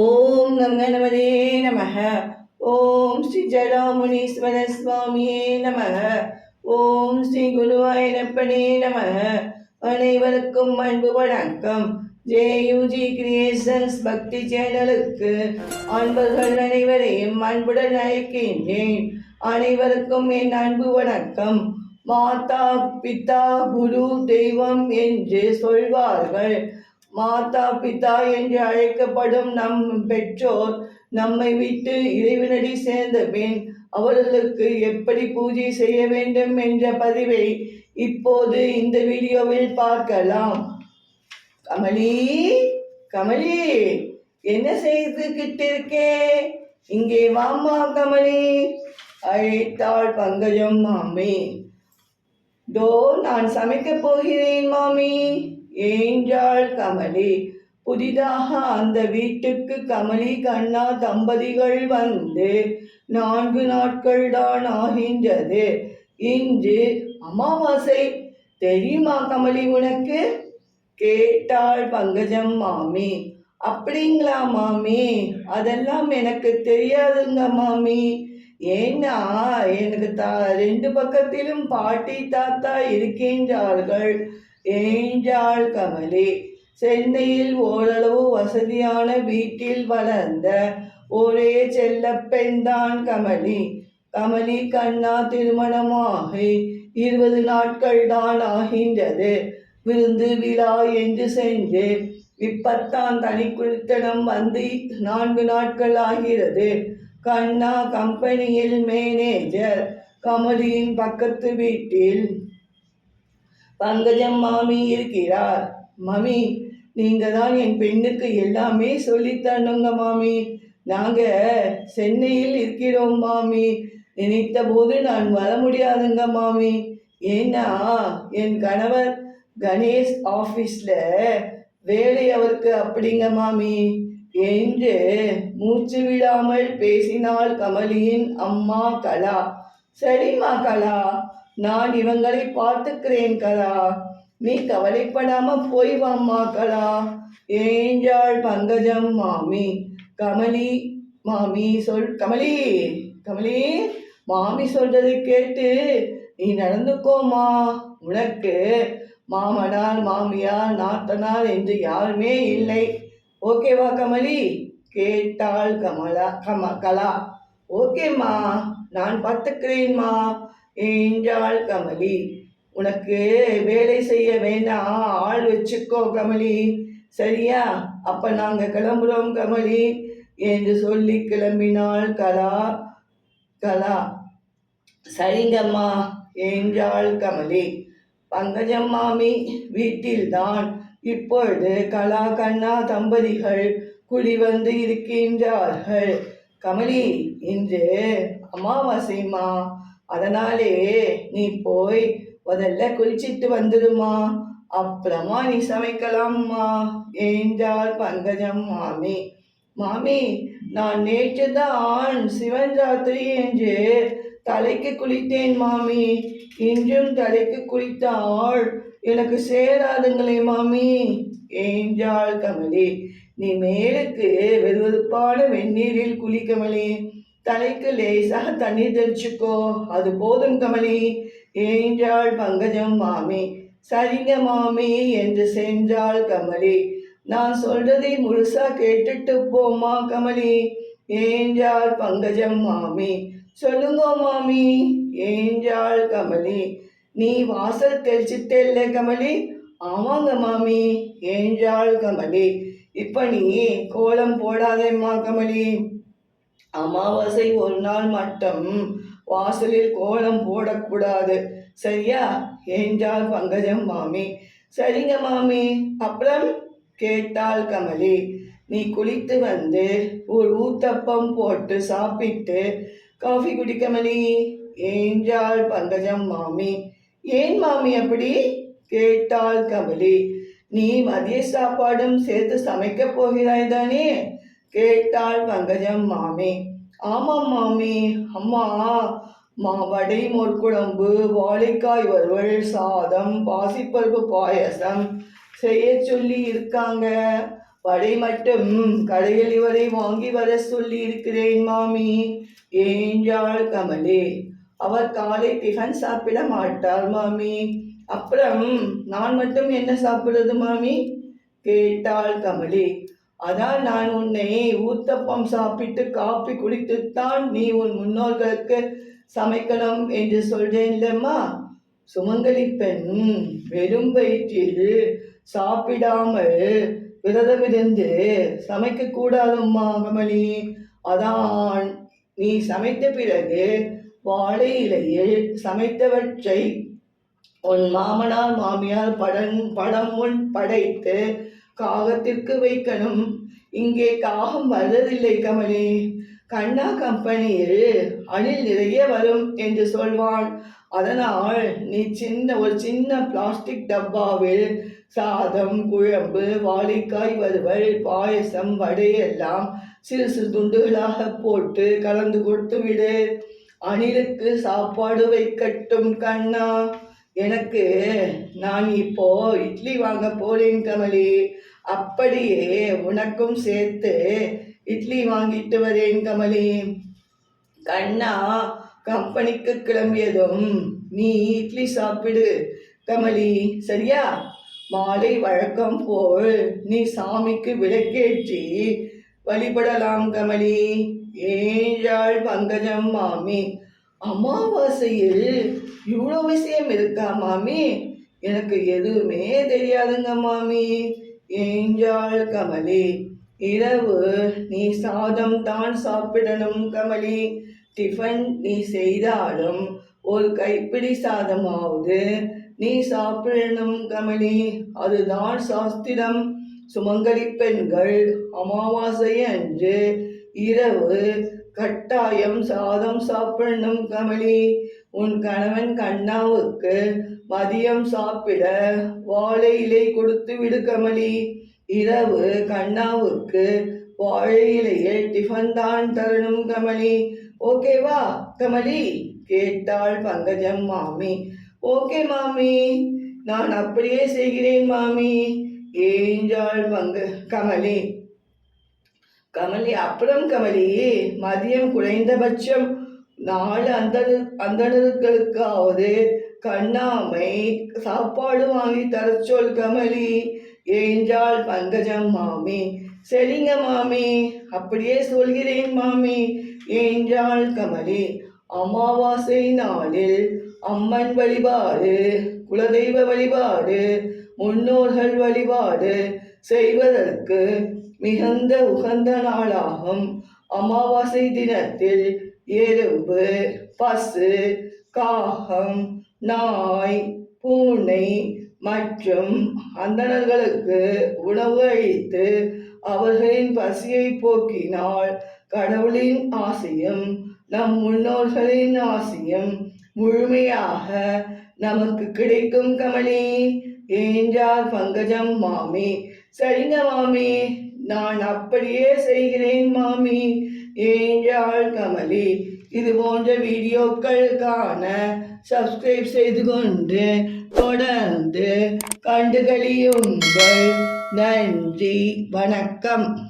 ஓம் come கணபதே நம ஓம் ஸ்ரீ ஜடாமுனீஸ்வர சுவாமியே நம ஓம் ஸ்ரீ குருவாயிரப்பனே நம அனைவருக்கும் அன்பு வணக்கம். ஜேயுஜி கிரியேஷன்ஸ் பக்தி சேனலுக்கு அன்பர்கள் அனைவரையும் அன்புடன் அழைக்கின்றேன். அனைவருக்கும் என் அன்பு வணக்கம். மாதா பிதா குரு தெய்வம் என்று சொல்வார்கள். மாதா பிதா என்று அழைக்கப்படும் நம் பெற்றோர் நம்மை விட்டு இறைவனடி சேர்ந்த பின் அவர்களுக்கு எப்படி பூஜை செய்ய வேண்டும் என்ற பதிவை இப்போது இந்த வீடியோவில் பார்க்கலாம். கமலி கமலி என்ன செய்துகிட்டு இருக்கே? இங்கே வாமா கமலி. அழைத்தாள் பங்கஜம் மாமி. தோ நான் சமைக்கப் போகிறேன் மாமி. ஏஞ்சாள் கமலி. புதிதாக அந்த வீட்டுக்கு கமலி கண்ணா தம்பதிகள் வந்து நான்கு நாட்கள் தான் ஆகின்றது. இன்று அமாவாசை. தெரியுமா கமலி உனக்கு? கேட்டாள் பங்கஜம் மாமி. அப்படிங்களா மாமி? அதெல்லாம் எனக்கு தெரியாதுங்க மாமி. ஏன்னா எனக்கு தா ரெண்டு பக்கத்திலும் பாட்டி தாத்தா இருக்கின்றார்கள். ஏஞ்சாள் கமலி. சென்னையில் ஓரளவு வசதியான வீட்டில் வளர்ந்த ஒரே செல்லப்பெண்தான் கமலி. கமலி கண்ணா திருமணமாகி இருபது நாட்கள் தான் ஆகின்றது. விருந்து விழா என்று சென்று இப்பத்தான் தனி குளித்தனம் வந்து நான்கு நாட்கள் ஆகிறது. கண்ணா கம்பெனியில் மேனேஜர் கமலியின் பக்கத்து வீட்டில் பங்கஜம் மாமி இருக்கிறார். மாமி நீங்கள் தான் என் பெண்ணுக்கு எல்லாமே சொல்லித்தரணுங்க மாமி. நாங்கள் சென்னையில் இருக்கிறோம் மாமி. நினைத்த போது நான் வர முடியாதுங்க மாமி. ஏன்னா என் கணவர் கணேஷ் ஆஃபீஸில் வேலை அவருக்கு அப்படிங்க மாமி. என்று மூச்சு விடாமல் பேசினாள் கமலியின் அம்மா கலா. சரிம்மா கலா. நான் இவங்களை பார்த்துக்கிறேன் கலா. நீ கவலைப்படாம போய் வாம்மா கலா. ஏஞ்சாள் பங்கஜம் மாமி. கமலி மாமி சொல் கமலி கமலி மாமி சொல்றதை கேட்டு நீ நடந்துக்கோமா? உனக்கு மாமனார் மாமியார் நாத்தனார் என்று யாருமே இல்லை. ஓகேவா கமலி? கேட்டாள் கமலா கம கலா. ஓகேம்மா நான் பார்த்துக்கிறேன்மா. என்றாள் கமலி. உனக்கு வேலை செய்ய வேணாம் ஆள் வச்சுக்கோ கமலி. சரியா? அப்ப நாங்க கிளம்புறோம் கமலி. என்று சொல்லி கிளம்பினாள் கலா கலா. சரிங்கம்மா என்றாள் கமலி. பங்கஜம் மாமி வீட்டில்தான். இப்பொழுது கலா கண்ணா தம்பதிகள் குடி வந்து இருக்கின்றார்கள். கமலி இன்று அமாவாசைம்மா. அதனாலே நீ போய் முதல்ல குளிச்சிட்டு வந்துடுமா. அப்புறமா நீ சமைக்கலாம்மா. என்றாள் பங்கஜம் மாமி. மாமி நான் நேற்று தான் சிவன் ராத்திரி என்று தலைக்கு குளித்தேன் மாமி. இன்றும் தலைக்கு குளித்தாள் எனக்கு சேராதுங்களே மாமி. என்றாள் கமலி நீ மேலுக்கு வெதுவெதுப்பான வெந்நீரில் குளி கமலி தலைக்கு லேசாக தண்ணீர் தெளிச்சுக்கோ. அது போதும் கமலி. என்றாள் பங்கஜம் மாமி. சரிங்க மாமி என்று சென்றாள் கமலி. நான் சொல்றதை முழுசா கேட்டுட்டு போமா கமலி. என்றாள் பங்கஜம் மாமி. சொல்லுங்க மாமி. என்றாள் கமலி. நீ வாசல் தெளிச்சிட்டே கமலி. ஆமாங்க மாமி. என்றாள் கமலி. இப்ப நீ கோலம் போடாதேம்மா கமலி. அமாவாசை ஒரு நாள் மட்டும். வாசலில் கோலம் போடக்கூடாது. சரியா? என்றாள் பங்கஜம் மாமி. சரிங்க மாமி. அப்புறம்? கேட்டாள் கமலி. நீ குளித்து வந்து ஒரு ஊத்தப்பம் போட்டு சாப்பிட்டு காஃபி குடி கமலி. என்றாள் பங்கஜம் மாமி. ஏன் மாமி அப்படி? கேட்டாள் கமலி. நீ மதிய சாப்பாடும் சேர்த்து சமைக்கப் போகிறாய் தானே? கேட்டாள் வங்கஜம் மாமி. ஆமாம் மாமி அம்மா மா வடை மொற்குழம்பு வாழைக்காய் வறுவல் சாதம் பாசிப்பருப்பு பாயசம் செய்ய சொல்லி இருக்காங்க. வடை மட்டும் கடையில் இவரை வாங்கி வர சொல்லி இருக்கிறேன் மாமி ஏஞ்சாள் கமலே. அவர் காலை டிஃபன் சாப்பிட மாட்டார் மாமி. அப்புறம் நான் மட்டும் என்ன சாப்பிடுறது மாமி? கேட்டாள் கமலே. அதான் நான் உன்னை ஊத்தப்பம் சாப்பிட்டு காப்பி குடித்துத்தான் நீ உன் முன்னோர்களுக்கு சமைக்கணும் என்று சொல்றேன்லம்மா. சுமங்கலி பெண் வெறும் வயிற்றில் சாப்பிடாமல் விரதமிருந்து சமைக்க கூடாதம்மா கமலி அதான் நீ சமைத்த பிறகு வாழை இலையில் சமைத்தவற்றை உன் மாமனார் மாமியார் படம் படம் முன் படைத்து காகத்திற்கு வைக்கணும். இங்கே காகம் வர்றதில்லை கமலி. கண்ணா கம்பெனியில் அணில் நிறைய வரும் என்று சொல்வான் அதனால் நீ சின்ன ஒரு சின்ன பிளாஸ்டிக் டப்பாவில் சாதம் குழம்பு வாழைக்காய் வறுவல் பாயசம் வடை எல்லாம் சிறு சிறு துண்டுகளாக போட்டு கலந்து கொடுத்து விடு. அணிலுக்கு சாப்பாடு வைக்கட்டும் கண்ணா. எனக்கு நான் இப்போ இட்லி வாங்க போறேன் கமலி. அப்படியே உனக்கும் சேர்த்து இட்லி வாங்கிட்டு வரேன் கமலி. கண்ணா கம்பெனிக்கு கிளம்பியதும் நீ இட்லி சாப்பிடு கமலி. சரியா? மாலை வழக்கம் போல் நீ சாமிக்கு விளக்கேற்றி வழிபடலாம் கமலி. ஏழாள் பங்கஜம் மாமி. அமாவாசையில் இவ்வளோ விஷயம் இருக்கா மாமி? எனக்கு எதுவுமே தெரியாதுங்க மாமி. ஏஞ்சாள் கமலி இரவு நீ சாதம் தான் சாப்பிடணும் கமலி. டிஃபன் நீ செய்தாலும் ஒரு கைப்பிடி சாதமாவது நீ சாப்பிடணும் கமலி. அதுதான் சாஸ்திரம். சுமங்கலி பெண்கள் அமாவாசை அன்று இரவு கட்டாயம் சாதம் சாப்பிடணும் கமலி. உன் கணவன் கண்ணாவுக்கு மதியம் சாப்பிட வாழை இலை கொடுத்து விடு கமலி. இரவு கண்ணாவுக்கு வாழை இலையில் டிஃபன் தான் தரணும் கமலி. ஓகேவா கமலி? கேட்டாள் பங்கஜம் மாமி. ஓகே மாமி நான் அப்படியே செய்கிறேன் மாமி. ஏஞ்சாள் பங்க கமலி. கமலி அப்புறம் கமலி மதியம் குறைந்தபட்சம் நாலு அந்த அந்தடர்களுக்காவது கண்ணாமை சாப்பாடு வாங்கி தர சொல் கமலி. ஏஞ்சாள் பங்கஜம் மாமி. சரிங்க மாமி. அப்படியே சொல்கிறேன் மாமி. ஏஞ்சாள் கமலி அமாவாசை நாளில் அம்மன் வழிபாடு குலதெய்வ வழிபாடு முன்னோர்கள் வழிபாடு செய்வதற்கு மிகுந்த உகந்த நாளாகும். அமாவாசை தினத்தில் எறும்பு பசு காகம் நாய் பூனை மற்றும் அந்தணர்களுக்கு உணவு அளித்து அவர்களின் பசியை போக்கினால் கடவுளின் ஆசையும் நம் முன்னோர்களின் ஆசையும் முழுமையாக நமக்கு கிடைக்கும் கமலி. என்றார் பங்கஜம் மாமி. சரிங்க மாமி நான் அப்படியே செய்கிறேன் மாமி. என்றாள் கமலி இது போன்ற வீடியோக்கள் காண சப்ஸ்கிரைப் செய்து கொண்டு தொடர்ந்து கண்டுகளியுங்கள். நன்றி வணக்கம்.